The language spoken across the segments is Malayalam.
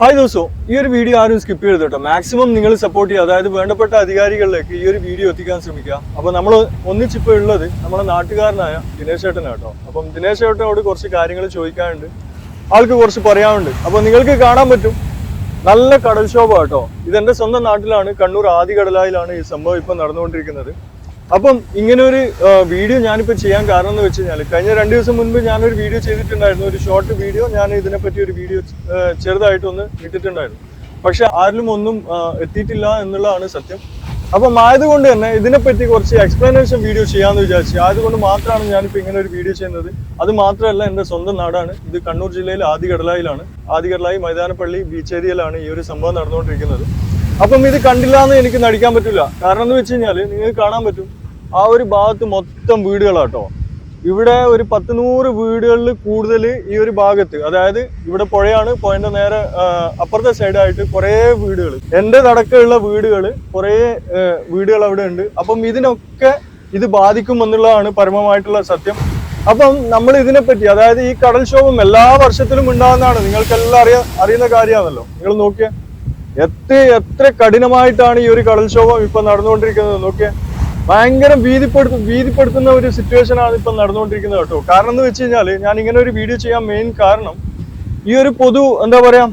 ഹായ് ദോസോ ഈ ഒരു വീഡിയോ ആരും സ്കിപ്പ് ചെയ്ത് കേട്ടോ. മാക്സിമം നിങ്ങൾ സപ്പോർട്ട് ചെയ്യുക. അതായത് വേണ്ടപ്പെട്ട അധികാരികളിലേക്ക് ഈ ഒരു വീഡിയോ എത്തിക്കാൻ ശ്രമിക്കുക. അപ്പോൾ നമ്മൾ ഒന്നിച്ചിപ്പോൾ ഉള്ളത് നമ്മുടെ നാട്ടുകാരനായ ദിനേശ് ചേട്ടനാണ് കേട്ടോ. അപ്പം ദിനേശ് ചേട്ടനോട് കുറച്ച് കാര്യങ്ങൾ ചോദിക്കാനുണ്ട്. ആൾക്ക് കുറച്ച് പറയാനുണ്ട്. അപ്പോൾ നിങ്ങൾക്ക് കാണാൻ പറ്റും. നല്ല കടൽക്ഷോഭം കേട്ടോ. ഇതെന്റെ സ്വന്തം നാട്ടിലാണ്. കണ്ണൂർ ആദികടലായിലാണ് ഈ സംഭവം ഇപ്പം നടന്നുകൊണ്ടിരിക്കുന്നത്. അപ്പം ഇങ്ങനെ ഒരു വീഡിയോ ഞാനിപ്പോൾ ചെയ്യാൻ കാരണം എന്ന് വെച്ച് കഴിഞ്ഞാൽ കഴിഞ്ഞ രണ്ട് ദിവസം മുൻപ് ഞാനൊരു വീഡിയോ ചെയ്തിട്ടുണ്ടായിരുന്നു. ഒരു ഷോർട്ട് വീഡിയോ. ഞാൻ ഇതിനെപ്പറ്റി ഒരു വീഡിയോ ചെറുതായിട്ടൊന്ന് ഇട്ടിട്ടുണ്ടായിരുന്നു. പക്ഷെ ആരിലും ഒന്നും എത്തിയിട്ടില്ല എന്നുള്ളതാണ് സത്യം. അപ്പം ആയതുകൊണ്ട് തന്നെ ഇതിനെപ്പറ്റി കുറച്ച് എക്സ്പ്ലനേഷൻ വീഡിയോ ചെയ്യാന്ന് വിചാരിച്ചു ആയതുകൊണ്ട് മാത്രമാണ് ഞാനിപ്പോൾ ഇങ്ങനെ ഒരു വീഡിയോ ചെയ്യുന്നത്. അത് മാത്രമല്ല എന്റെ സ്വന്തം നാടാണ്. ഇത് കണ്ണൂർ ജില്ലയിലെ ആദികടലായിലാണ്. ആദികടലായി മൈതാനപ്പള്ളി ബീച്ച് ഏരിയയിലാണ് ഈ ഒരു സംഭവം നടന്നുകൊണ്ടിരിക്കുന്നത്. അപ്പം ഇത് കണ്ടില്ല എന്ന് എനിക്ക് നടിക്കാൻ പറ്റില്ല. കാരണം എന്ന് വെച്ച് കഴിഞ്ഞാൽ നിങ്ങൾക്ക് കാണാൻ പറ്റും. ആ ഒരു ഭാഗത്ത് മൊത്തം വീടുകളാട്ടോ. ഇവിടെ ഒരു പത്ത് നൂറ് വീടുകളിൽ കൂടുതൽ ഈ ഒരു ഭാഗത്ത് അതായത് ഇവിടെ പുഴയാണ് പുഴന്റെ നേരെ അപ്പുറത്തെ സൈഡായിട്ട് കുറേ വീടുകൾ. എന്റെ തടക്കമുള്ള വീടുകൾ കുറേ വീടുകൾ അവിടെ ഉണ്ട്. അപ്പം ഇതിനൊക്കെ ഇത് ബാധിക്കുമെന്നുള്ളതാണ് പരമമായിട്ടുള്ള സത്യം. അപ്പം നമ്മൾ ഇതിനെപ്പറ്റി അതായത് ഈ കടൽക്ഷോഭം എല്ലാ വർഷത്തിലും ഉണ്ടാകുന്നതാണ്. നിങ്ങൾക്കെല്ലാം അറിയാ അറിയുന്ന കാര്യമാണല്ലോ. നിങ്ങൾ നോക്കിയേ. എത്ര എത്ര കഠിനമായിട്ടാണ് ഈ ഒരു കടൽക്ഷോഭം ഇപ്പൊ നടന്നുകൊണ്ടിരിക്കുന്നത്. നോക്കിയേ. ഭയങ്കര ഭീതിപ്പെടുത്തു ഭീതിപ്പെടുത്തുന്ന ഒരു സിറ്റുവേഷൻ ആണ് ഇപ്പൊ നടന്നുകൊണ്ടിരിക്കുന്നത് കേട്ടോ. കാരണം എന്ന് വെച്ച് കഴിഞ്ഞാൽ ഞാൻ ഇങ്ങനെ ഒരു വീഡിയോ ചെയ്യാൻ മെയിൻ കാരണം ഈ ഒരു പൊതു എന്താ പറയാ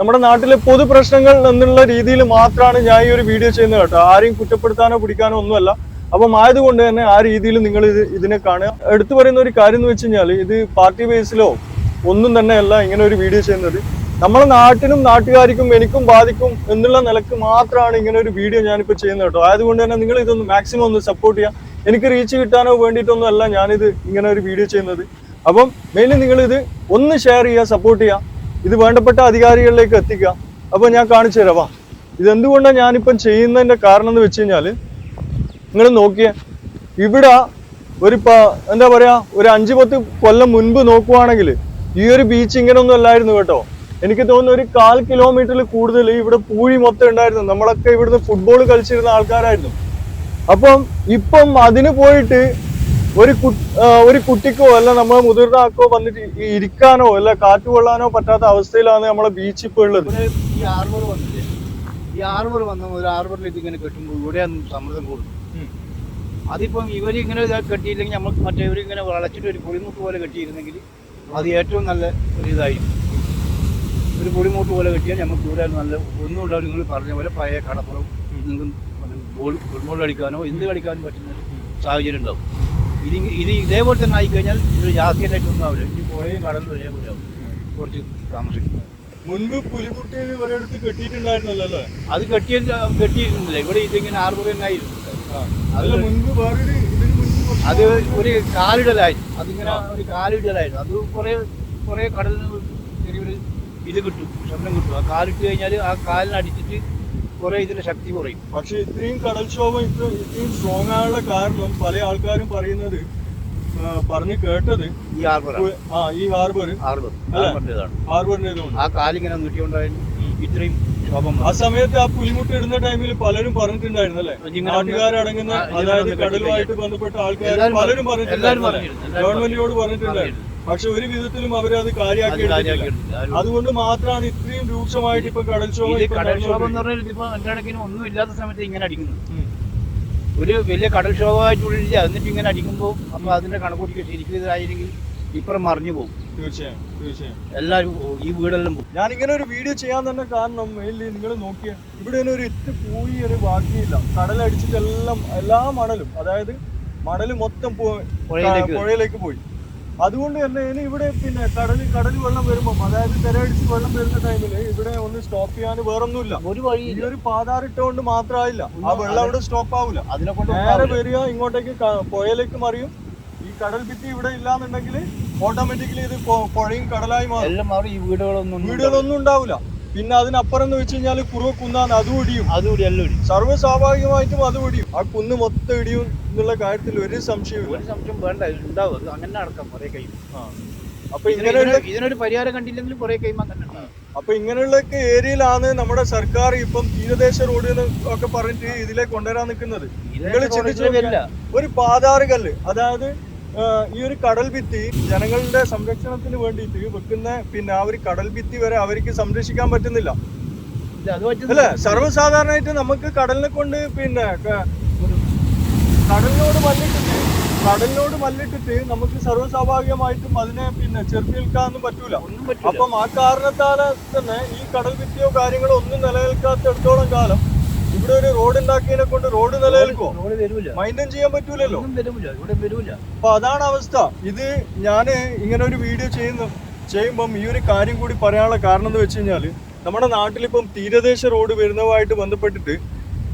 നമ്മുടെ നാട്ടിലെ പൊതു പ്രശ്നങ്ങൾ എന്നുള്ള രീതിയിൽ മാത്രമാണ് ഞാൻ ഈ ഒരു വീഡിയോ ചെയ്യുന്നത് കേട്ടോ. ആരെയും കുറ്റപ്പെടുത്താനോ പിടിക്കാനോ ഒന്നുമല്ല. അപ്പം ആയതുകൊണ്ട് തന്നെ ആ രീതിയിൽ നിങ്ങൾ ഇത് ഇതിനെ കാണുക. എടുത്തു പറയുന്ന ഒരു കാര്യം എന്ന് വെച്ച് കഴിഞ്ഞാൽ ഇത് പാർട്ടി ബേസിലോ ഒന്നും തന്നെയല്ല ഇങ്ങനെ ഒരു വീഡിയോ ചെയ്യുന്നത്. നമ്മുടെ നാട്ടിനും നാട്ടുകാർക്കും എനിക്കും ബാധിക്കും എന്നുള്ള നിലയ്ക്ക് മാത്രമാണ് ഇങ്ങനെ ഒരു വീഡിയോ ഞാനിപ്പോൾ ചെയ്യുന്നത് കേട്ടോ. ആയതുകൊണ്ട് തന്നെ നിങ്ങൾ ഇതൊന്ന് മാക്സിമം ഒന്ന് സപ്പോർട്ട് ചെയ്യുക എനിക്ക് റീച്ച് കിട്ടാനോ വേണ്ടിയിട്ടൊന്നും അല്ല ഞാനിത് ഇങ്ങനെ ഒരു വീഡിയോ ചെയ്യുന്നത്. അപ്പം മെയിൻലി നിങ്ങൾ ഇത് ഒന്ന് ഷെയർ ചെയ്യുക സപ്പോർട്ട് ചെയ്യുക ഇത് വേണ്ടപ്പെട്ട അധികാരികളിലേക്ക് എത്തിക്കുക അപ്പോൾ ഞാൻ കാണിച്ചു തരാം. ഇതെന്തുകൊണ്ടാണ് ഞാനിപ്പം ചെയ്യുന്നതിന്റെ കാരണം എന്ന് വെച്ച് കഴിഞ്ഞാൽ നിങ്ങൾ നോക്കിയേ. ഇവിടെ ഒരു എന്താ പറയാ ഒരു അഞ്ച് പത്ത് കൊല്ലം മുൻപ് നോക്കുവാണെങ്കിൽ ഈ ഒരു ബീച്ച് ഇങ്ങനെയൊന്നും അല്ലായിരുന്നു കേട്ടോ. എനിക്ക് തോന്നുന്നു ഒരു കാൽ കിലോമീറ്ററിൽ കൂടുതൽ ഇവിടെ പൂഴി മൊത്തം ഉണ്ടായിരുന്നു. നമ്മളൊക്കെ ഇവിടുന്ന് ഫുട്ബോൾ കളിച്ചിരുന്ന ആൾക്കാരായിരുന്നു. അപ്പം ഇപ്പം അതിന് പോയിട്ട് ഒരു കു ഒരു കുട്ടിക്കോ അല്ല നമ്മളെ മുതിർന്ന ആൾക്കോ വന്നിട്ട് ഇരിക്കാനോ അല്ല കാറ്റ് കൊള്ളാനോ പറ്റാത്ത അവസ്ഥയിലാണ് നമ്മളെ ബീച്ച് ഇപ്പോൾ ഉള്ളത്. ഈ ആർബർ വന്നില്ലേ? ഈ ആർബർ വന്ന ഒരു ആർബറിൽ ഇതിങ്ങനെ കെട്ടുമ്പോൾ ഇവിടെയാണ് സമ്മർദ്ദം കൂടും അതിപ്പം ഇവർ ഇങ്ങനെ കെട്ടിയില്ലെങ്കിൽ നമ്മൾ മറ്റേ ഇവരിങ്ങനെ വളച്ചിട്ട് ഒരു കുളിമുക്ക് പോലെ കെട്ടിയിരുന്നെങ്കിൽ അത് ഏറ്റവും നല്ല ഒരു ഇതായിരിക്കും ഒരു പുളിമുട്ട് പോലെ കെട്ടിയാൽ നമുക്ക് ഇവിടെ നല്ല ഒന്നും ഉണ്ടാവും നിങ്ങൾ പറഞ്ഞ പോലെ പഴയ കടപ്പുറം നിങ്ങൾക്ക് ബോൾ ഫുട്ബോൾ കളിക്കാനോ എന്ത് കളിക്കാനും പറ്റുന്ന സാഹചര്യം ഉണ്ടാവും. ഇത് ഇങ്ങ- ഇത് ഇതേപോലെ തന്നെ ആയിക്കഴിഞ്ഞാൽ ഇത് ജാസ്തിയായിട്ടൊന്നും ആവില്ല. ഇനി പുഴയും കടലും ഒരേപോലെ ആവും. കുറച്ച് താമസിക്കും. മുൻപ് പുലിക്കുട്ടിയിൽ ഒരിടത്ത് കെട്ടിയിട്ടുണ്ടായിരുന്നല്ലോ അല്ലേ? അത് കെട്ടിയ കെട്ടിയിരുന്നില്ല. ഇവിടെ ഇതിങ്ങനെ ആർബർ തന്നെ ആയിരുന്നു. മുൻപ് വേറൊരു അത് ഒരു കാലിടലായിരുന്നു. അതിങ്ങനെ ഒരു കാലിടലായിരുന്നു. അത് കുറേ കുറേ കടലിന് ഇത് കിട്ടും ശബ്ദം കിട്ടും. ആ കാലിട്ട് കഴിഞ്ഞാൽ ആ കാലിന് അടിച്ചിട്ട് കുറേ ഇതിന്റെ ശക്തി കുറയും. പക്ഷെ ഇത്രയും കടൽക്ഷോഭം ഇത്ര ഇത്രയും സ്ട്രോങ് ആയുള്ള കാരണം പല ആൾക്കാരും പറയുന്നത് പറഞ്ഞു കേട്ടത് ഈ ആർബർ ഉ- ആ ഈ ഹാർബർ ആർബർ ഹാർബറിന്റേതാണ് ഹാർബറിന്റേതാണ് ആ കാലിങ്ങനെ നീട്ടിക്കൊണ്ടായിരുന്നു ഇത്രയും ആ സമയത്ത് ആ പുലിമുട്ട് ഇടുന്ന ടൈമിൽ പലരും പറഞ്ഞിട്ടുണ്ടായിരുന്നു അല്ലേ? നാട്ടുകാരടങ്ങുന്ന അതായത് കടലുമായിട്ട് ബന്ധപ്പെട്ട ആൾക്കാർ പലരും പറഞ്ഞിട്ടുണ്ടായിരുന്നു ഗവൺമെന്റിനോട് പറഞ്ഞിട്ടുണ്ടായിരുന്നു. പക്ഷെ ഒരു വിധത്തിലും അവരത് കാര്യമാക്കി എടുത്തിട്ടില്ല അതുകൊണ്ട് മാത്രമാണ് ഇത്രയും രൂക്ഷമായിട്ട് ഇപ്പൊ കടൽക്ഷോഭം കടൽക്ഷോഭം എന്ന് പറഞ്ഞാൽ കണക്കിന് ഒന്നും ഇല്ലാത്ത സമയത്ത് ഇങ്ങനെ അടിക്കുന്നു. ഒരു വലിയ കടൽക്ഷോഭമായിട്ടുള്ളില്ല എന്നിട്ട് ഇങ്ങനെ അടിക്കുമ്പോൾ അപ്പൊ അതിന്റെ കണക്കൂട്ടിക്ക് ശരിക്കും ഇതായില്ലെങ്കിൽ ഇപ്പുറം മറിഞ്ഞു പോകും. തീർച്ചയായും തീർച്ചയായും. എല്ലാവരും ഈ വീടെല്ലാം പോകും ഞാൻ ഇങ്ങനെ ഒരു വീഡിയോ ചെയ്യാൻ തന്നെ കാരണം മെയിൻലി നിങ്ങൾ നോക്കിയ ഇവിടെ തന്നെ ഒരു ഇറ്റ് പോയി ഒരു ബാക്കിയില്ല കടലടിച്ചിട്ട് എല്ലാം എല്ലാ മണലും അതായത് മണൽ മൊത്തം. പുഴയിലേക്ക് പോയി. അതുകൊണ്ട് തന്നെ ഇനി ഇവിടെ പിന്നെ കടൽ കടൽ വെള്ളം വരുമ്പോൾ അതായത് തിരയടിച്ച് വെള്ളം വരുന്ന ടൈമിൽ ഇവിടെ ഒന്ന് സ്റ്റോപ്പ് ചെയ്യാൻ വേറൊന്നുമില്ല. ഒരു വഴി ഈ ഒരു പാതാറിട്ടുകൊണ്ട് മാത്രമായില്ല. ആ വെള്ളം അവിടെ സ്റ്റോപ്പ് ആവില്ല അതിനെ കൊണ്ട് നേരെ വരിക ഇങ്ങോട്ടേക്ക് പുഴയിലേക്ക് മറിയും. ഈ കടൽ ഭിത്തി ഇവിടെ ഇല്ലാന്നുണ്ടെങ്കിൽ ഓട്ടോമാറ്റിക്കലി ഇത് പുഴയും കടലായി മാറും. വീടുകളൊന്നും വീടുകളൊന്നും ഉണ്ടാവില്ല പിന്നെ അതിനപ്പുറം എന്ന് വെച്ച് കഴിഞ്ഞാൽ കുറുവ കുന്നാണ് അതും ഇടിയും. എല്ലാം ഇടി സർവ സ്വാഭാവികമായിട്ടും അതും ഇടിയും. ആ കുന്ന് മൊത്തം ഇടിയും എന്നുള്ള കാര്യത്തിൽ ഒരു സംശയവും ഒരു സംശയം വേണ്ട ഉണ്ടാവും. അങ്ങനെ നടക്കാം കുറെ കഴിയും ആ. അപ്പൊ ഇങ്ങനെ ഇങ്ങനെയുള്ള ഇതിനൊരു പരിഹാരം കണ്ടില്ലെങ്കിലും കുറെ കഴിയുമ്പോൾ അങ്ങനെ അപ്പൊ ഇങ്ങനെയുള്ളൊക്കെ ഏരിയയിലാണ് നമ്മുടെ സർക്കാർ ഇപ്പം തീരദേശ റോഡ് എന്ന് ഒക്കെ പറഞ്ഞിട്ട് ഇതിലേക്ക് കൊണ്ടുവരാൻ നിൽക്കുന്നത്. നിങ്ങൾ ചിന്തിച്ചു ഒരു പാതാറ് കല്ല് അതായത് ഈ ഒരു കടൽ ഭിത്തി ജനങ്ങളുടെ സംരക്ഷണത്തിന് വേണ്ടിയിട്ട് വെക്കുന്ന പിന്നെ ആ ഒരു കടൽ ഭിത്തി വരെ അവർക്ക് സംരക്ഷിക്കാൻ പറ്റുന്നില്ല. അല്ലെ? സർവസാധാരണമായിട്ട് നമുക്ക് കടലിനെ കൊണ്ട് പിന്നെ കടലിനോട് മല്ലിട്ടിട്ട് കടലിനോട് മല്ലിട്ടിട്ട് നമുക്ക് സർവസ്വാഭാവികമായിട്ടും അതിനെ പിന്നെ ചെറുത്തി നിൽക്കാനൊന്നും പറ്റൂല. അപ്പം ആ കാരണത്താൽ തന്നെ ഈ കടൽ ഭിത്തിയോ കാര്യങ്ങളോ ഒന്നും നിലനിൽക്കാത്തിടത്തോളം കാലം ഇവിടെ ഒരു റോഡ് ഉണ്ടാക്കിയതിനെ കൊണ്ട് റോഡ് നിലനിൽക്കോ റോഡ് വരൂല. ചെയ്യാൻ പറ്റൂലല്ലോ. ഒന്നും വരൂല. ഇവിടെ വരൂല. അപ്പൊ അതാണ് അവസ്ഥ. ഇത് ഞാൻ ഇങ്ങനെ ഒരു വീഡിയോ ചെയ്യുന്നു ചെയ്യുമ്പം ഈ ഒരു കാര്യം കൂടി പറയാനുള്ള കാരണം എന്ന് വെച്ച് കഴിഞ്ഞാൽ നമ്മുടെ നാട്ടിലിപ്പം തീരദേശ റോഡ് വരുന്നതുമായിട്ട് ബന്ധപ്പെട്ടിട്ട്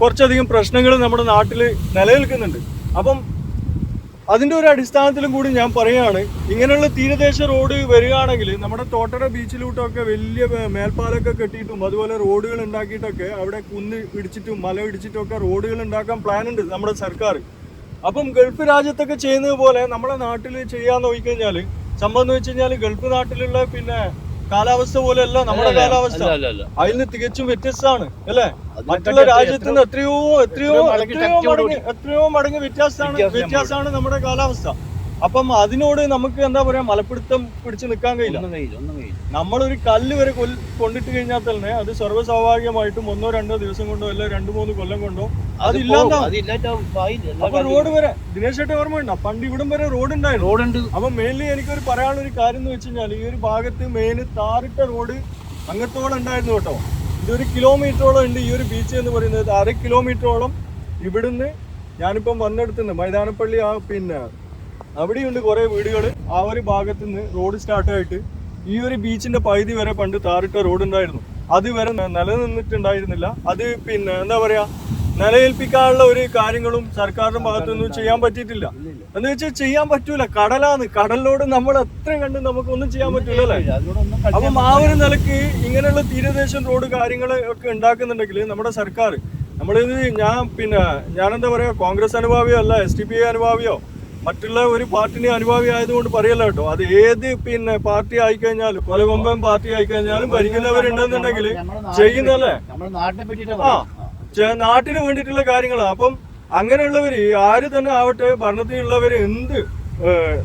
കുറച്ചധികം പ്രശ്നങ്ങൾ നമ്മുടെ നാട്ടിൽ നിലനിൽക്കുന്നുണ്ട്. അപ്പം അതിന്റെ ഒരു അടിസ്ഥാനത്തിലും കൂടി ഞാൻ പറയുകയാണ് ഇങ്ങനെയുള്ള തീരദേശ റോഡ് വരികയാണെങ്കിൽ നമ്മുടെ തോട്ടട ബീച്ചിലോട്ടൊക്കെ വലിയ മേൽപ്പാലൊക്കെ കെട്ടിയിട്ടും അതുപോലെ റോഡുകൾ ഉണ്ടാക്കിയിട്ടൊക്കെ അവിടെ കുന്ന് ഇടിച്ചിട്ടും മല ഇടിച്ചിട്ടും ഒക്കെ റോഡുകൾ ഉണ്ടാക്കാൻ പ്ലാൻ ഉണ്ട് നമ്മുടെ സർക്കാർ. അപ്പം ഗൾഫ് രാജ്യത്തൊക്കെ ചെയ്യുന്നത് പോലെ നമ്മുടെ നാട്ടിൽ ചെയ്യാൻ നോക്കിക്കഴിഞ്ഞാൽ സംഭവം എന്ന് വെച്ച് കഴിഞ്ഞാൽ ഗൾഫ് നാട്ടിലുള്ള പിന്നെ കാലാവസ്ഥ പോലെയല്ല നമ്മുടെ കാലാവസ്ഥ. അതിൽ നിന്ന് തികച്ചും വ്യത്യസ്തമാണ് അല്ലേ? മറ്റുള്ള രാജ്യത്ത് നിന്ന് എത്രയോ എത്രയോ എത്രയോ മടങ്ങ് എത്രയോ മടങ്ങ് വ്യത്യാസമാണ് വ്യത്യാസമാണ് നമ്മുടെ കാലാവസ്ഥ. അപ്പം അതിനോട് നമുക്ക് എന്താ പറയാ മലപ്പിടുത്തം പിടിച്ചു നിൽക്കാൻ കഴിയില്ല. നമ്മളൊരു കല്ല് വരെ കൊൽ കൊണ്ടിട്ട് കഴിഞ്ഞാൽ തന്നെ അത് സർവസ്വാഭാവികമായിട്ടും ഒന്നോ രണ്ടോ ദിവസം കൊണ്ടോ അല്ല രണ്ടു മൂന്ന് കൊല്ലം കൊണ്ടോ. അതില്ലാത്ത അപ്പൊ റോഡ് വരെ ദിനേശ് ചേട്ടൻ ഓർമ്മയുണ്ടോ പണ്ട് ഇവിടം വരെ റോഡ് ഉണ്ടായിരുന്നു ഉണ്ട് അപ്പൊ മെയിൻലി എനിക്കൊരു പറയാനുള്ള ഒരു കാര്യം എന്ന് വെച്ച് കഴിഞ്ഞാൽ ഈ ഒരു ഭാഗത്ത് മെയിൻ താറിട്ട റോഡ് അങ്ങത്തോളം ഉണ്ടായിരുന്നു കേട്ടോ. ഇതൊരു കിലോമീറ്ററോളം ഉണ്ട് ഈ ഒരു ബീച്ച് എന്ന് പറയുന്നത്. അര കിലോമീറ്ററോളം ഇവിടുന്ന് ഞാനിപ്പം വന്നെടുത്തുനിന്ന് മൈതാനപ്പള്ളി ആ പിന്നെ അവിടെയുണ്ട് കുറെ വീടുകൾ. ആ ഒരു ഭാഗത്ത് നിന്ന് റോഡ് സ്റ്റാർട്ടായിട്ട് ഈ ഒരു ബീച്ചിന്റെ പകുതി വരെ പണ്ട് താറിട്ട റോഡ് ഉണ്ടായിരുന്നു. അത് വരെ നിലനിന്നിട്ടുണ്ടായിരുന്നില്ല. അത് പിന്നെ എന്താ പറയാ നിലയേൽപ്പിക്കാനുള്ള ഒരു കാര്യങ്ങളും സർക്കാരിന്റെ ഭാഗത്തൊന്നും ചെയ്യാൻ പറ്റിയിട്ടില്ല. എന്ന് വെച്ചാൽ ചെയ്യാൻ പറ്റൂല. കടലാണ് കടലിനോട് നമ്മൾ എത്ര കണ്ട് നമുക്കൊന്നും ചെയ്യാൻ പറ്റൂല അല്ലേ? അതിനോടൊന്നും അപ്പം ആ ഒരു നിലയ്ക്ക് ഇങ്ങനെയുള്ള തീരദേശ റോഡ് കാര്യങ്ങൾ ഒക്കെ ഉണ്ടാക്കുന്നുണ്ടെങ്കിൽ നമ്മുടെ സർക്കാർ നമ്മളിത് ഞാൻ പിന്നെ ഞാനെന്താ പറയാ കോൺഗ്രസ് അനുഭാവിയോ അല്ല എസ് ടി പി അനുഭാവിയോ മറ്റുള്ള ഒരു പാർട്ടിന്റെ അനുഭാവി ആയതുകൊണ്ട് പറയല്ല കേട്ടോ. അത് ഏത് പിന്നെ പാർട്ടി ആയിക്കഴിഞ്ഞാലും കൊലകൊമ്പൻ പാർട്ടി ആയിക്കഴിഞ്ഞാലും ഭരിക്കുന്നവരുണ്ടെന്നുണ്ടെങ്കിൽ ചെയ്യുന്നല്ലേ ആ. നാട്ടിന് വേണ്ടിയിട്ടുള്ള കാര്യങ്ങളാണ് അപ്പം അങ്ങനെയുള്ളവര് ആര് തന്നെ ആവട്ടെ ഭരണത്തിലുള്ളവര് എന്ത്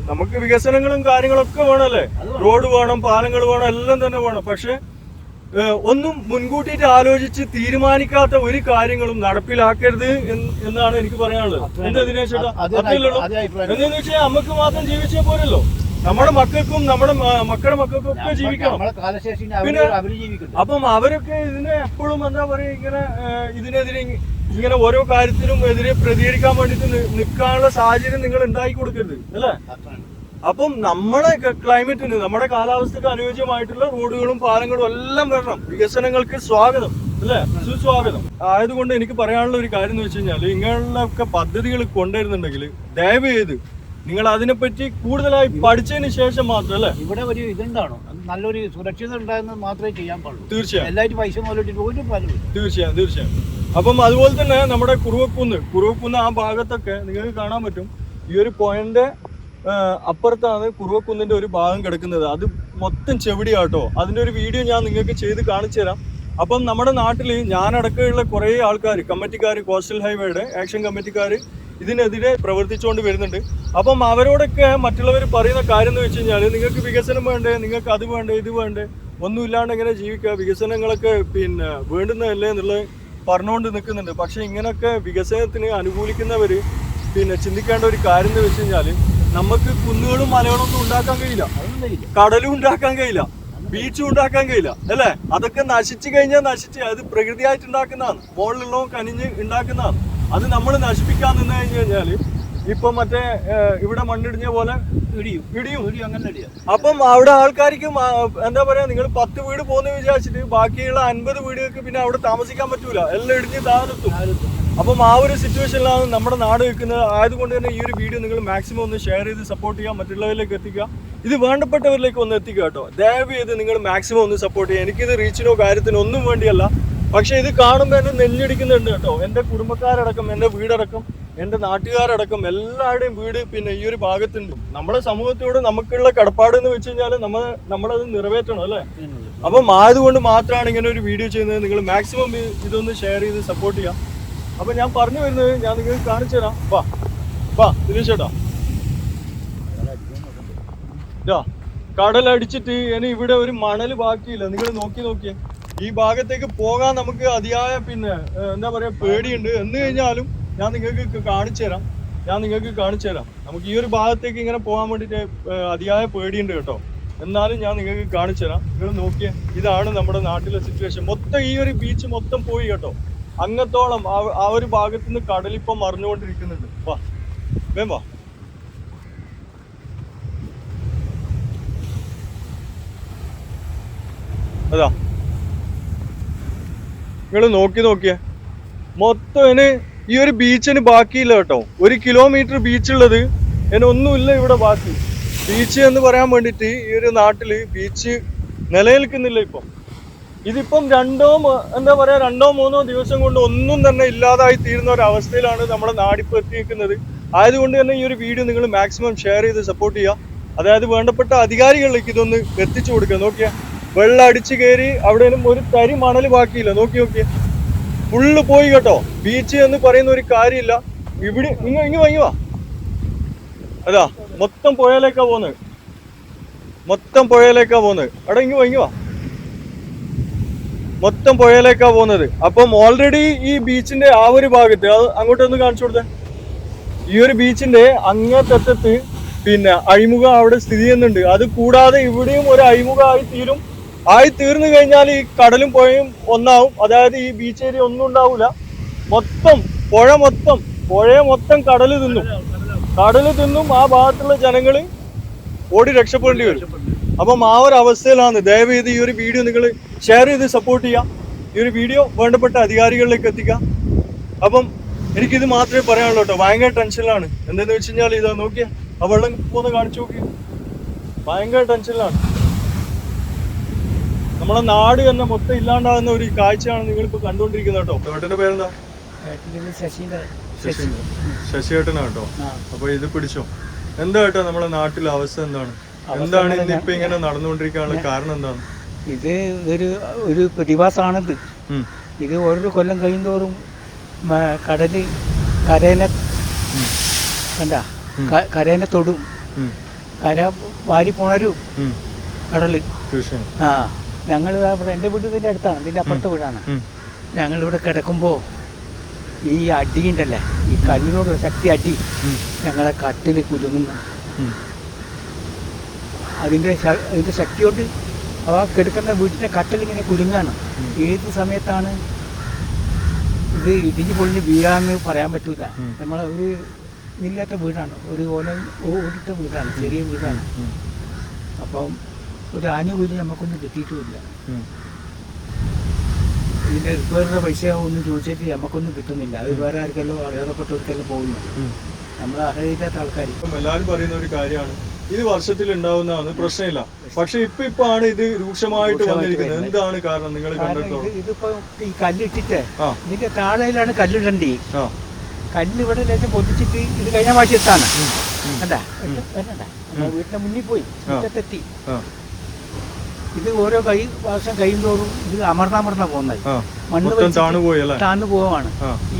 നമുക്ക് വികസനങ്ങളും കാര്യങ്ങളൊക്കെ വേണമല്ലേ? റോഡ് വേണം പാലങ്ങൾ വേണം എല്ലാം തന്നെ വേണം. പക്ഷെ ഒന്നും മുൻകൂട്ടിയിട്ട് ആലോചിച്ച് തീരുമാനിക്കാത്ത ഒരു കാര്യങ്ങളും നടപ്പിലാക്കരുത് എന്നാണ് എനിക്ക് പറയാനുള്ളത്. എന്താ ദിനേശ് എന്താന്ന് വെച്ചാൽ നമുക്ക് മാത്രം ജീവിച്ചാൽ പോരല്ലോ. നമ്മുടെ മക്കൾക്കും നമ്മുടെ മക്കളുടെ മക്കൾക്കും ഒക്കെ ജീവിക്കണം. പിന്നെ- അപ്പം അവരൊക്കെ ഇതിനെ എപ്പോഴും എന്താ പറയാ ഇങ്ങനെ ഇതിനെതിരെ ഇങ്ങനെ ഓരോ കാര്യത്തിനും എതിരെ പ്രതികരിക്കാൻ വേണ്ടിട്ട് നിൽക്കാനുള്ള സാഹചര്യം നിങ്ങൾ ഉണ്ടാക്കി കൊടുക്കരുത്. അല്ലേ. അപ്പം നമ്മുടെ ക്ലൈമറ്റിന് നമ്മുടെ കാലാവസ്ഥക്ക് അനുയോജ്യമായിട്ടുള്ള റോഡുകളും പാലങ്ങളും എല്ലാം വരണം. വികസനങ്ങൾക്ക് സ്വാഗതം അല്ലെ? സുസ്വാഗതം. ആയതുകൊണ്ട് എനിക്ക് പറയാനുള്ള ഒരു കാര്യം എന്ന് വെച്ച് കഴിഞ്ഞാൽ ഇങ്ങനെയുള്ളൊക്കെ പദ്ധതികൾ കൊണ്ടുവരുന്നുണ്ടെങ്കിൽ ദയവ് ചെയ്ത് നിങ്ങൾ അതിനെപ്പറ്റി കൂടുതലായി പഠിച്ചതിന് ശേഷം മാത്രം അല്ലേ? ഇവിടെ ഒരു ഇതുണ്ടാണോ നല്ലൊരു സുരക്ഷിത ഉണ്ടായെന്ന് മാത്രമേ ചെയ്യാൻ പാടുള്ളൂ. തീർച്ചയായും. എല്ലാവരും പൈസ മുതലിട്ടിട്ട് ഒരു ഫലമില്ല തീർച്ചയായും തീർച്ചയായും. അപ്പം അതുപോലെ തന്നെ നമ്മുടെ കുറുവക്കുന്ന് കുറുവക്കുന്ന് ആ ഭാഗത്തൊക്കെ നിങ്ങൾക്ക് കാണാൻ പറ്റും. ഈ ഒരു പോയിന്റ് അപ്പുറത്താണ് കുറുവക്കുന്നിന്റെ ഒരു ഭാഗം കിടക്കുന്നത്. അത് മൊത്തം ചെവിടിയാട്ടോ. അതിന്റെ ഒരു വീഡിയോ ഞാൻ നിങ്ങൾക്ക് ചെയ്ത് കാണിച്ചു തരാം. അപ്പം നമ്മുടെ നാട്ടിൽ ഞാനടക്കമുള്ള കുറേ ആൾക്കാർ കമ്മിറ്റിക്കാർ കോസ്റ്റൽ ഹൈവേയുടെ ആക്ഷൻ കമ്മിറ്റിക്കാർ ഇതിനെതിരെ പ്രവർത്തിച്ചുകൊണ്ട് വരുന്നുണ്ട്. അപ്പം അവരോടൊക്കെ മറ്റുള്ളവർ പറയുന്ന കാര്യം എന്ന് വെച്ച് കഴിഞ്ഞാൽ നിങ്ങൾക്ക് വികസനം വേണ്ടേ? നിങ്ങൾക്ക് അത് വേണ്ടേ? ഇത് വേണ്ടേ? ഒന്നുമില്ലാണ്ട് എങ്ങനെ ജീവിക്കുക? വികസനങ്ങളൊക്കെ പിന്നെ വേണ്ടുന്നതല്ലേ എന്നുള്ളത് പറഞ്ഞുകൊണ്ട് നിൽക്കുന്നുണ്ട്. പക്ഷേ ഇങ്ങനെയൊക്കെ വികസനത്തിന് അനുകൂലിക്കുന്നവർ പിന്നെ ചിന്തിക്കേണ്ട ഒരു കാര്യം എന്ന് വെച്ച് കഴിഞ്ഞാൽ നമുക്ക് കുന്നുകളും മലകളും ഒന്നും ഉണ്ടാക്കാൻ കഴിയില്ല. കടലും ഉണ്ടാക്കാൻ കഴിയില്ല. ബീച്ചും ഉണ്ടാക്കാൻ കഴിയില്ല. അല്ലേ? അതൊക്കെ നശിച്ചു കഴിഞ്ഞാൽ നശിച്ച്. അത് പ്രകൃതിയായിട്ട് ഉണ്ടാക്കുന്നതാണ്. മുകളിലുള്ളവ കനിഞ്ഞ് ഉണ്ടാക്കുന്നതാണ്. അത് നമ്മൾ നശിപ്പിക്കാൻ നിന്ന് കഴിഞ്ഞു കഴിഞ്ഞാൽ ഇപ്പൊ മറ്റേ ഇവിടെ മണ്ണിടിഞ്ഞ പോലെ ഇടിയും. ഇടിയും. ഇടിയും അങ്ങനെ ഇടിയാ. അപ്പം അവിടെ ആൾക്കാർക്ക് എന്താ പറയാ നിങ്ങൾ പത്ത് വീട് പോകുന്ന വിചാരിച്ചിട്ട് ബാക്കിയുള്ള അൻപത് വീടുകൾക്ക് പിന്നെ അവിടെ താമസിക്കാൻ പറ്റൂല. എല്ലാം ഇടിഞ്ഞ് താഴെത്തും അപ്പം ആ ഒരു സിറ്റുവേഷനിലാണ് നമ്മുടെ നാട് നിൽക്കുന്നത്. ആയതുകൊണ്ട് തന്നെ ഈ ഒരു വീഡിയോ നിങ്ങൾ മാക്സിമം ഒന്ന് ഷെയർ ചെയ്ത് സപ്പോർട്ട് ചെയ്യുക മറ്റുള്ളവരിലേക്ക് എത്തിക്കുക. ഇത് വേണ്ടപ്പെട്ടവരിലേക്ക് ഒന്ന് എത്തിക്കുക കേട്ടോ. ദയവ് ചെയ്ത് നിങ്ങൾ മാക്സിമം ഒന്ന് സപ്പോർട്ട് ചെയ്യുക. എനിക്കിത് റീച്ചിനോ കാര്യത്തിനോ ഒന്നും വേണ്ടിയല്ല. പക്ഷേ ഇത് കാണുമ്പോൾ എന്നെ നെല്ലടിക്കുന്നുണ്ട് കേട്ടോ. എന്റെ കുടുംബക്കാരടക്കം എന്റെ വീടടക്കം എന്റെ നാട്ടുകാരടക്കം എല്ലാവരുടെയും വീട് പിന്നെ ഈ ഒരു ഭാഗത്തുണ്ട്. നമ്മുടെ സമൂഹത്തോട് നമുക്കുള്ള കടപ്പാട് എന്ന് വെച്ച് കഴിഞ്ഞാൽ നമ്മൾ നമ്മളത് നിറവേറ്റണം അല്ലേ? അപ്പം ആയതുകൊണ്ട് മാത്രമാണ് ഇങ്ങനെ ഒരു വീഡിയോ ചെയ്യുന്നത്. നിങ്ങൾ മാക്സിമം ഇതൊന്ന് ഷെയർ ചെയ്ത് സപ്പോർട്ട് ചെയ്യാം അപ്പൊ ഞാൻ പറഞ്ഞു വരുന്നത് ഞാൻ നിങ്ങൾക്ക് കാണിച്ചു തരാം. വാ വാ ദിനേശ് ചേട്ടാ ഇതാ കടലടിച്ചിട്ട് ഇനി ഇവിടെ ഒരു മണൽ ബാക്കിയില്ല. നിങ്ങൾ നോക്കി നോക്കിയേ. ഈ ഭാഗത്തേക്ക് പോകാൻ നമുക്ക് അതിയായ പിന്നെ എന്താ പറയാ പേടിയുണ്ട്. എന്ന് കഴിഞ്ഞാലും ഞാൻ നിങ്ങൾക്ക് കാണിച്ചു തരാം. ഞാൻ നിങ്ങൾക്ക് കാണിച്ചു തരാം. നമുക്ക് ഈ ഒരു ഭാഗത്തേക്ക് ഇങ്ങനെ പോകാൻ വേണ്ടിയിട്ട് ഏഹ്, അതിയായ പേടിയുണ്ട് കേട്ടോ. എന്നാലും ഞാൻ നിങ്ങൾക്ക് കാണിച്ചു തരാം. നിങ്ങൾ നോക്കിയേ ഇതാണ് നമ്മുടെ നാട്ടിലെ സിറ്റുവേഷൻ മൊത്തം ഈ ഒരു ബീച്ച് മൊത്തം പോയി കേട്ടോ. അങ്ങത്തോളം ആ- ഒരു ഭാഗത്ത് നിന്ന് കടലിപ്പം മറിഞ്ഞുകൊണ്ടിരിക്കുന്നുണ്ട്. വാ വേം വാ. അതാ. നിങ്ങൾ നോക്കി നോക്കിയേ. മൊത്തം ഇനി ഈ ഒരു ബീച്ചിന് ബാക്കിയില്ല കേട്ടോ. ഒരു കിലോമീറ്റർ ബീച്ച് ഉള്ളത് ഇനി ഒന്നുമില്ല ഇവിടെ ബാക്കി. ബീച്ച് എന്ന് പറയാൻ വേണ്ടിയിട്ട് ഈ ഒരു നാട്ടിൽ ബീച്ച് നിലനിൽക്കുന്നില്ല ഇപ്പം. ഇതിപ്പം രണ്ടോ എന്താ പറയാ രണ്ടോ മൂന്നോ ദിവസം കൊണ്ട് ഒന്നും തന്നെ ഇല്ലാതായി തീരുന്ന ഒരു അവസ്ഥയിലാണ് നമ്മുടെ നാടിപ്പോൾ എത്തിയിരിക്കുന്നത്. ആയതുകൊണ്ട് തന്നെ ഈ ഒരു വീഡിയോ നിങ്ങൾ മാക്സിമം ഷെയർ ചെയ്ത് സപ്പോർട്ട് ചെയ്യുക. അതായത് വേണ്ടപ്പെട്ട അധികാരികളിലേക്ക് ഇതൊന്ന് എത്തിച്ചു കൊടുക്കുക. നോക്കിയാ വെള്ളം അടിച്ചു കയറി അവിടെ ഒരു തരി മണൽ ബാക്കിയില്ല. നോക്കി നോക്കിയേ ഫുള്ള് പോയി കേട്ടോ. ബീച്ച് എന്ന് പറയുന്ന ഒരു കാര്യമില്ല. ഇവിടെ ഇങ്ങ ഇങ്ങ വാങ്ങിവാ അതാ മൊത്തം പുഴയിലേക്കാ പോകുന്നത് മൊത്തം പുഴയിലേക്കാ പോകുന്നത് അവിടെ ഇങ്ങ് വാങ്ങിവാ മൊത്തം പുഴയിലേക്കാ പോകുന്നത്. അപ്പം ഓൾറെഡി ഈ ബീച്ചിന്റെ ആ ഒരു ഭാഗത്ത് അത് അങ്ങോട്ടൊന്ന് കാണിച്ചു കൊടുത്തേ. ഈ ഒരു ബീച്ചിന്റെ അങ്ങേറ്റത്ത് പിന്നെ അഴിമുഖം അവിടെ സ്ഥിതി ചെയ്യുന്നുണ്ട്. അത് കൂടാതെ ഇവിടെയും ഒരു അഴിമുഖമായി തീരും. ആയി തീർന്നു കഴിഞ്ഞാൽ ഈ കടലും പുഴയും ഒന്നാവും. അതായത് ഈ ബീച്ച് ഏരിയ ഒന്നും ഉണ്ടാവില്ല മൊത്തം പുഴ മൊത്തം പുഴയെ മൊത്തം കടൽ തിന്നും. കടൽ തിന്നും ആ ഭാഗത്തുള്ള ജനങ്ങൾ ഓടി രക്ഷപ്പെടേണ്ടി വരും. അപ്പം ആ ഒരു അവസ്ഥയിലാണ്. ദയവ് ഈ ഒരു വീഡിയോ നിങ്ങൾ ഷെയർ ചെയ്ത് സപ്പോർട്ട് ചെയ്യാം. ഈ ഒരു വീഡിയോ വേണ്ടപ്പെട്ട അധികാരികളിലേക്ക് എത്തിക്കാം. അപ്പം എനിക്കിത് മാത്രമേ പറയാനുള്ളൂ കേട്ടോ. ഭയങ്കര ടെൻഷനിലാണ് എന്തെന്ന് വെച്ച് കഴിഞ്ഞാൽ ഇതാ നോക്കിയാൽ ആ വെള്ളം പോകുന്ന കാണിച്ചു നോക്കി ഭയങ്കര ടെൻഷനിലാണ് നമ്മളെ നാട് തന്നെ മൊത്തം ഇല്ലാണ്ടാകുന്ന ഒരു കാഴ്ചയാണ് നിങ്ങളിപ്പോ കണ്ടുകൊണ്ടിരിക്കുന്നത് കേട്ടോ. ഏട്ടന്റെ പേരെന്താ? ശശി ശശി ഏട്ടനാ കേട്ടോ. ആ. അപ്പൊ ഇത് പിടിച്ചോ. എന്താ കേട്ടോ നമ്മളെ നാട്ടിലെ അവസ്ഥ എന്താണ്? എന്താണ് ഇങ്ങനെ നടന്നുകൊണ്ടിരിക്കാനുള്ള കാരണം എന്താണ്? ഇത് ഒരു ഒരു പ്രതിഭാസമാണിത്. ഇത് ഓരോ കൊല്ലം കഴിയുന്തോറും കടൽ കരേനെ കണ്ട? കരേനെ തൊടും. കര വാരി പുണരും. കടൽ. ആ ഞങ്ങൾ അവിടെ എന്റെ വീട് ഇതിന്റെ അടുത്താണ് ഇതിന്റെ അപ്പുറത്തെ വീടാണ്. ഞങ്ങളിവിടെ കിടക്കുമ്പോൾ ഈ അടിയുണ്ടല്ലേ ഈ കല്ലിനോട് ശക്തി അടി. ഞങ്ങളെ കട്ടിൽ കുലുങ്ങുന്നു. അതിന്റെ അതിന്റെ ശക്തി കൊണ്ട് ആ കിടക്കുന്ന വീട്ടിന്റെ കട്ടലിങ്ങനെ കുരുങ്ങാണ് ഏത് സമയത്താണ് ഇത് ഇടിഞ്ഞു പൊളിഞ്ഞ് വീഴാന്ന് പറയാൻ പറ്റില്ല നമ്മൾ ഒരു ഇല്ലാത്ത വീടാണ്. ഒരു ഓല ഓടിട്ട വീടാണ്. ചെറിയ വീടാണ്. അപ്പം ഒരു ആനുകൂല്യം നമുക്കൊന്നും കിട്ടിയിട്ടുമില്ല. ഇതിന്റെ റിപ്പയറിന്റെ പൈസ ഒന്നും ചോദിച്ചിട്ട് നമുക്കൊന്നും കിട്ടുന്നില്ല. അത് വേറെ ആർക്കെല്ലാം അറിയപ്പെട്ടവർക്കെല്ലാം പോകുന്നു. നമ്മൾ അറിയില്ലാത്ത ആൾക്കാർ എല്ലാവരും പറയുന്ന ഒരു കാര്യമാണ്. ഇത് വർഷത്തിൽ ഉണ്ടാവുന്നതാണ് പ്രശ്നമില്ല. പക്ഷെ ഇപ്പൊ ഇപ്പൊ ആണ് ഇത് രൂക്ഷമായിട്ട് വന്നിരിക്കുന്നത്. എന്താണ് കാരണം നിങ്ങൾ കണ്ടിട്ടുള്ളത് ഇത് ഇതിപ്പോ ഈ കല്ലിട്ടിട്ട് ഇതിന്റെ താഴെയിലാണ് കല്ലിടണ്ടി. കല്ല് ഇവിടെ ലേശം പൊതിച്ചിട്ട് ഇത് കഴിഞ്ഞ മാറ്റിയെത്താണ് എത്താണ് നമ്മുടെ വീടിന്റെ മുന്നിൽ പോയി. മുറ്റത്തെത്തി ഇത് ഓരോ കൈ വർഷം കഴിയുമ്പോഴും ഇത് അമർന്നമർന്ന പോകുന്നത്. മണ്ണ് താണു അല്ലേ? പോവാണ്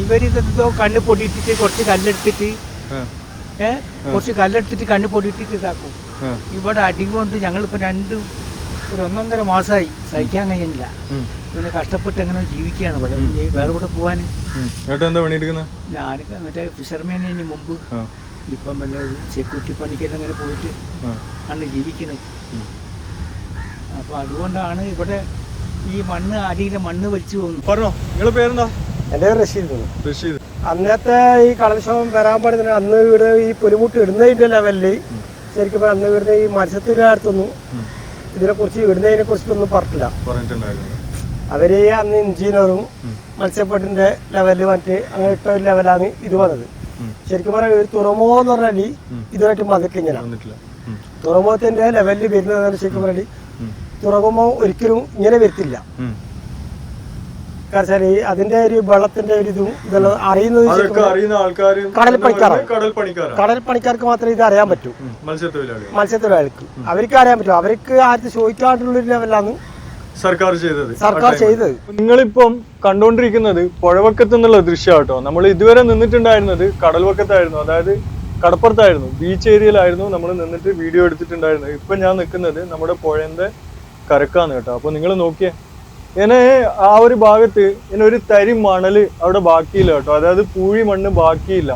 ഇവരിതെന്തോ കണ്ണ് പൊടിയിട്ടിട്ട് കുറച്ച് കല്ലെടുത്തിട്ട് ആ ഏ? കുറച്ച് കല്ലെടുത്തിട്ട് കണ്ണ് പൊടിയിട്ടിട്ട് ഇതാക്കും. ഇവിടെ അടി കൊണ്ട് ഞങ്ങളിപ്പോൾ രണ്ട് ഒരു ഒന്നൊന്നര മാസമായി സഹിക്കാൻ കഴിയുന്നില്ല. പിന്നെ കഷ്ടപ്പെട്ട് എങ്ങനെ ജീവിക്കുകയാണ്. ഇവിടെ വേറെ കൂടെ പോകാൻ ഞാനൊക്കെ മറ്റേ ഫിഷർമാനെ ഇനി മുമ്പ് ഇപ്പം വല്ല സെക്യൂരിറ്റി പണിക്കെല്ലാം അങ്ങനെ പോയിട്ട് ആണ് ജീവിക്കുന്നത്. അപ്പൊ അപ്പോൾ അതുകൊണ്ടാണ് ഇവിടെ ഈ മണ്ണ് അടിയിലെ മണ്ണ് വലിച്ചു പോകുന്നത്. പറഞ്ഞോ. നിങ്ങളെ പേരെന്താ? എന്റെ റഷീദ് റഷീദ്. അന്നത്തെ ഈ കടൽക്ഷോഭം വരാൻ പാടുന്ന അന്ന് ഇവിടെ ഈ പുലിമുട്ട് ഇടുന്നതിന്റെ ലെവലിൽ ശരിക്കും പറഞ്ഞാൽ അന്ന് ഇവിടുന്ന് ഈ മത്സ്യത്തിനടുത്തൊന്നും ഇതിനെ ഇതിനെക്കുറിച്ച് ഇടുന്നതിനെ കുറിച്ചിട്ടൊന്നും പറഞ്ഞില്ല അവർ ഈ അന്ന് എഞ്ചിനീയറും മത്സ്യപ്പെട്ടിന്റെ ലെവലിൽ മറ്റ് അങ്ങനെ ഇട്ട ഒരു ലെവലാണ് ഇത് വന്നത്. ശരിക്കും പറഞ്ഞാൽ ഒരു തുറമോ എന്ന് പറഞ്ഞാൽ വന്നിട്ടില്ല. വന്നിട്ടില്ല. ഉം. തുറമുഖത്തിന്റെ ലെവലിൽ വരുന്നതാണ് ശരിക്കും പറഞ്ഞാൽ തുറമോ തുറമുഖം ഒരിക്കലും ഇങ്ങനെ വരത്തില്ല. കാരണം ഈ അതിന്റെ ഒരു വെള്ളത്തിന്റെ ഒരു ഇതും ഇതെല്ലാം അറിയുന്നത് അറിയുന്ന ആൾക്കാർ കടൽ പണിക്കാർ കടൽ പണിക്കാർക്ക് മാത്രമേ ഇത് അറിയാൻ പറ്റൂ. മത്സ്യത്തൊഴിലാളിക്ക് അവർക്ക് അറിയാൻ പറ്റും. അവർക്ക് ആർക്ക് ചോദിക്കാണ്ടുള്ള ഒരു ലെവലാണ് സർക്കാർ ചെയ്തത്. സർക്കാർ ചെയ്തത്. നിങ്ങളിപ്പം കണ്ടുകൊണ്ടിരിക്കുന്നത് പുഴവക്കത്ത് എന്നുള്ള ദൃശ്യം കേട്ടോ നമ്മൾ ഇതുവരെ നിന്നിട്ടുണ്ടായിരുന്നത് കടൽവക്കത്തായിരുന്നു. അതായത് കടപ്പുറത്തായിരുന്നു. ബീച്ച് ഏരിയയിലായിരുന്നു നമ്മൾ നിന്നിട്ട് വീഡിയോ എടുത്തിട്ടുണ്ടായിരുന്നത്. ഇപ്പം ഞാൻ നിൽക്കുന്നത് നമ്മുടെ പുഴന്റെ കരക്കാന്ന് കേട്ടോ. അപ്പോൾ നിങ്ങൾ നോക്കിയേ. ഇങ്ങനെ ആ ഒരു ഭാഗത്ത് ഇങ്ങനെ ഒരു തരി മണൽ അവിടെ ബാക്കിയില്ല കേട്ടോ. അതായത് പൂഴി മണ്ണ് ബാക്കിയില്ല.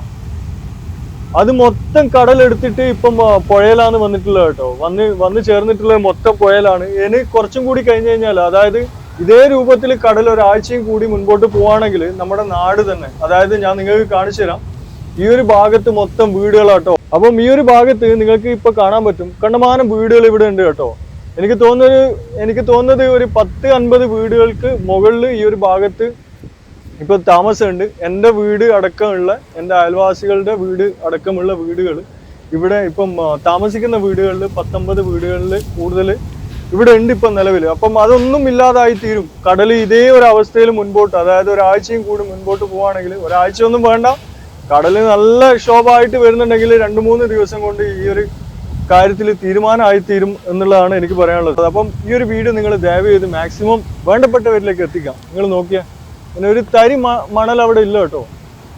അത് മൊത്തം കടലെടുത്തിട്ട് ഇപ്പം പുഴയിലാണ് വന്നിട്ടുള്ളത് കേട്ടോ. വന്ന് വന്ന് ചേർന്നിട്ടുള്ളത് മൊത്തം പുഴയിലാണ്. ഇനി കുറച്ചും കൂടി കഴിഞ്ഞു കഴിഞ്ഞാൽ അതായത് ഇതേ രൂപത്തിൽ കടൽ ഒരാഴ്ചയും കൂടി മുൻപോട്ട് പോവാണെങ്കിൽ നമ്മുടെ നാട് തന്നെ അതായത് ഞാൻ നിങ്ങൾക്ക് കാണിച്ചു തരാം. ഈ ഒരു ഭാഗത്ത് മൊത്തം വീടുകളാട്ടോ അപ്പം ഈ ഒരു ഭാഗത്ത് നിങ്ങൾക്ക് ഇപ്പൊ കാണാൻ പറ്റും കണ്ടമാനം വീടുകൾ ഇവിടെ ഉണ്ട് കേട്ടോ. എനിക്ക് തോന്നുന്നത് എനിക്ക് തോന്നുന്നത് ഒരു പത്ത് അൻപത് വീടുകൾക്ക് മുകളിൽ ഈ ഒരു ഭാഗത്ത് ഇപ്പൊ താമസമുണ്ട്. എന്റെ വീട് അടക്കമുള്ള എന്റെ അയൽവാസികളുടെ വീട് അടക്കമുള്ള വീടുകൾ ഇവിടെ ഇപ്പം താമസിക്കുന്ന വീടുകളിൽ പത്തൊമ്പത് വീടുകളിൽ കൂടുതൽ ഇവിടെ ഉണ്ട് ഇപ്പം നിലവിൽ. അപ്പം അതൊന്നും ഇല്ലാതായി തീരും. കടൽ ഇതേ ഒരു അവസ്ഥയിൽ മുൻപോട്ട് അതായത് ഒരാഴ്ചയും കൂടി മുൻപോട്ട് പോവുകയാണെങ്കിൽ ഒരാഴ്ച ഒന്നും വേണ്ട. കടൽ നല്ല ക്ഷോഭമായിട്ട് വരുന്നുണ്ടെങ്കിൽ രണ്ട് മൂന്ന് ദിവസം കൊണ്ട് ഈ ഒരു കാര്യത്തിൽ തീരുമാനമായി തീരും എന്നുള്ളതാണ് എനിക്ക് പറയാനുള്ളത്. അപ്പം ഈ ഒരു വീഡിയോ നിങ്ങൾ ദയവ് ചെയ്ത് മാക്സിമം വേണ്ടപ്പെട്ടവരിലേക്ക് എത്തിക്കാം. നിങ്ങൾ നോക്കിയാൽ പിന്നെ ഒരു തരി മണൽ അവിടെ ഇല്ല കേട്ടോ.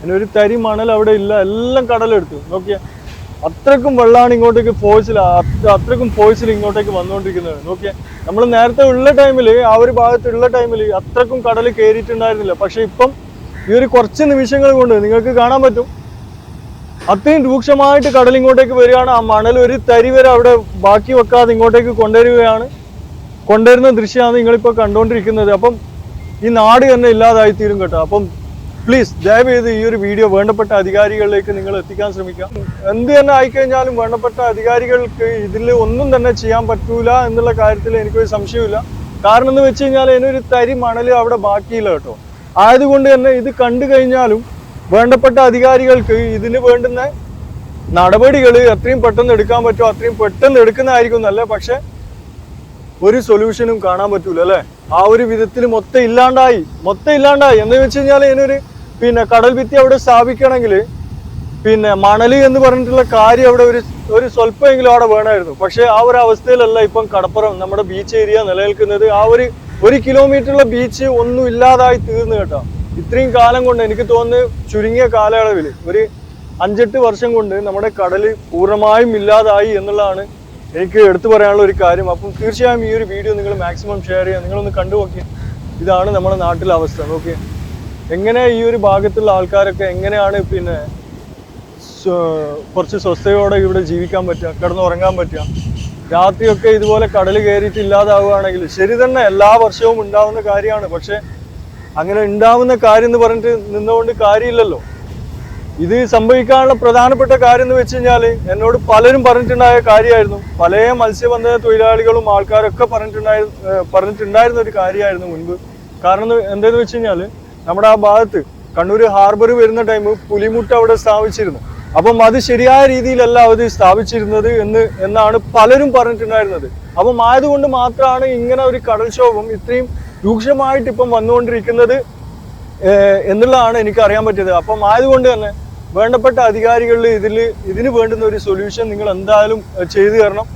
പിന്നെ ഒരു തരി മണൽ അവിടെ ഇല്ല. എല്ലാം കടലെടുത്തു. നോക്കിയാൽ അത്രക്കും വെള്ളമാണ് ഇങ്ങോട്ടേക്ക് ഫോഴ്സിൽ അത്രക്കും ഫോഴ്സിൽ ഇങ്ങോട്ടേക്ക് വന്നുകൊണ്ടിരിക്കുന്നത്. നോക്കിയാൽ നമ്മൾ നേരത്തെ ഉള്ള ടൈമിൽ ആ ഒരു ഭാഗത്തുള്ള ടൈമിൽ അത്രക്കും കടൽ കയറിയിട്ടുണ്ടായിരുന്നില്ല. പക്ഷേ ഇപ്പം ഈ ഒരു കുറച്ച് നിമിഷങ്ങൾ കൊണ്ട് നിങ്ങൾക്ക് കാണാൻ പറ്റും. അത്രയും രൂക്ഷമായിട്ട് കടൽ ഇങ്ങോട്ടേക്ക് വരികയാണ്. ആ മണൽ ഒരു തരി വരെ അവിടെ ബാക്കി വെക്കാതെ ഇങ്ങോട്ടേക്ക് കൊണ്ടുവരികയാണ്. കൊണ്ടുവരുന്ന ദൃശ്യമാണ് നിങ്ങളിപ്പോൾ കണ്ടുകൊണ്ടിരിക്കുന്നത്. അപ്പം ഈ നാട് തന്നെ ഇല്ലാതായി തീരും കേട്ടോ. അപ്പം പ്ലീസ് ദയവ് ചെയ്ത് ഈ ഒരു വീഡിയോ വേണ്ടപ്പെട്ട അധികാരികളിലേക്ക് നിങ്ങൾ എത്തിക്കാൻ ശ്രമിക്കാം. എന്ത് തന്നെ ആയിക്കഴിഞ്ഞാലും വേണ്ടപ്പെട്ട അധികാരികൾക്ക് ഇതിൽ ഒന്നും തന്നെ ചെയ്യാൻ പറ്റൂല എന്നുള്ള കാര്യത്തിൽ എനിക്കൊരു സംശയമില്ല കാരണം എന്ന് വെച്ച് കഴിഞ്ഞാൽ അതിനൊരു തരി മണൽ അവിടെ ബാക്കിയില്ല കേട്ടോ. ആയതുകൊണ്ട് തന്നെ ഇത് കണ്ടു കഴിഞ്ഞാലും വേണ്ടപ്പെട്ട അധികാരികൾക്ക് ഇതിന് വേണ്ടുന്ന നടപടികൾ എത്രയും പെട്ടെന്ന് എടുക്കാൻ പറ്റുമോ? അത്രയും പെട്ടെന്ന് എടുക്കുന്നതായിരിക്കും നല്ല പക്ഷെ ഒരു സൊല്യൂഷനും കാണാൻ പറ്റൂല അല്ലെ? ആ ഒരു വിധത്തിൽ മൊത്തം ഇല്ലാണ്ടായി മൊത്തം ഇല്ലാണ്ടായി. എന്ന് വെച്ച് കഴിഞ്ഞാൽ ഇതിനൊരു പിന്നെ കടൽ ഭിത്തി അവിടെ സ്ഥാപിക്കണമെങ്കിൽ പിന്നെ മണൽ എന്ന് പറഞ്ഞിട്ടുള്ള കാര്യം അവിടെ ഒരു ഒരു സ്വല്പമെങ്കിലും അവിടെ വേണമായിരുന്നു. പക്ഷെ ആ ഒരു അവസ്ഥയിലല്ല ഇപ്പം കടപ്പുറം നമ്മുടെ ബീച്ച് ഏരിയ നിലനിൽക്കുന്നത്. ആ ഒരു ഒരു കിലോമീറ്ററുള്ള ബീച്ച് ഒന്നും ഇല്ലാതായി തീർന്നു കേട്ടോ. ഇത്രയും കാലം കൊണ്ട് എനിക്ക് തോന്നുന്നു ചുരുങ്ങിയ കാലയളവിൽ ഒരു അഞ്ചെട്ട് വർഷം കൊണ്ട് നമ്മുടെ കടൽ പൂർണമായും ഇല്ലാതായി എന്നുള്ളതാണ് എനിക്ക് എടുത്തു പറയാനുള്ള ഒരു കാര്യം. അപ്പം തീർച്ചയായും ഈ ഒരു വീഡിയോ നിങ്ങൾ മാക്സിമം ഷെയർ ചെയ്യുക. നിങ്ങളൊന്ന് കണ്ടു നോക്കി ഇതാണ് നമ്മുടെ നാട്ടിലെ അവസ്ഥ. നോക്കിയേ. എങ്ങനെ ഈ ഒരു ഭാഗത്തുള്ള ആൾക്കാരൊക്കെ എങ്ങനെയാണ് പിന്നെ കുറച്ച് സ്വസ്ഥയോടെ ഇവിടെ ജീവിക്കാൻ പറ്റുക കിടന്നുറങ്ങാൻ പറ്റുക? രാത്രിയൊക്കെ ഇതുപോലെ കടൽ കയറിയിട്ട് ഇല്ലാതാവുകയാണെങ്കിൽ ശരി തന്നെ എല്ലാ വർഷവും ഉണ്ടാവുന്ന കാര്യമാണ്. പക്ഷെ അങ്ങനെ ഉണ്ടാവുന്ന കാര്യം എന്ന് പറഞ്ഞിട്ട് നിന്നുകൊണ്ട് കാര്യമില്ലല്ലോ. ഇത് സംഭവിക്കാനുള്ള പ്രധാനപ്പെട്ട കാര്യം എന്ന് വെച്ച് കഴിഞ്ഞാൽ എന്നോട് പലരും പറഞ്ഞിട്ടുണ്ടായ കാര്യമായിരുന്നു. പല മത്സ്യബന്ധന തൊഴിലാളികളും ആൾക്കാരൊക്കെ പറഞ്ഞിട്ടുണ്ടായി പറഞ്ഞിട്ടുണ്ടായിരുന്ന ഒരു കാര്യമായിരുന്നു മുൻപ്. കാരണം എന്താന്ന് വെച്ച് കഴിഞ്ഞാൽ നമ്മുടെ ആ ഭാഗത്ത് കണ്ണൂർ ഹാർബർ വരുന്ന ടൈം പുലിമുട്ട് അവിടെ സ്ഥാപിച്ചിരുന്നു. അപ്പം അത് ശരിയായ രീതിയിലല്ല അവർ സ്ഥാപിച്ചിരുന്നത് എന്ന് എന്നാണ് പലരും പറഞ്ഞിട്ടുണ്ടായിരുന്നത്. അപ്പം ആയതുകൊണ്ട് മാത്രമാണ് ഇങ്ങനെ ഒരു കടൽക്ഷോഭം ഇത്രയും രൂക്ഷമായിട്ട് ഇപ്പം വന്നുകൊണ്ടിരിക്കുന്നത് എന്നുള്ളതാണ് എനിക്ക് അറിയാൻ പറ്റിയത്. അപ്പം ആയതുകൊണ്ട് തന്നെ വേണ്ടപ്പെട്ട അധികാരികളിൽ ഇതിൽ ഇതിന് വേണ്ടുന്ന ഒരു സൊല്യൂഷൻ നിങ്ങൾ എന്തായാലും ചെയ്തു തരണം.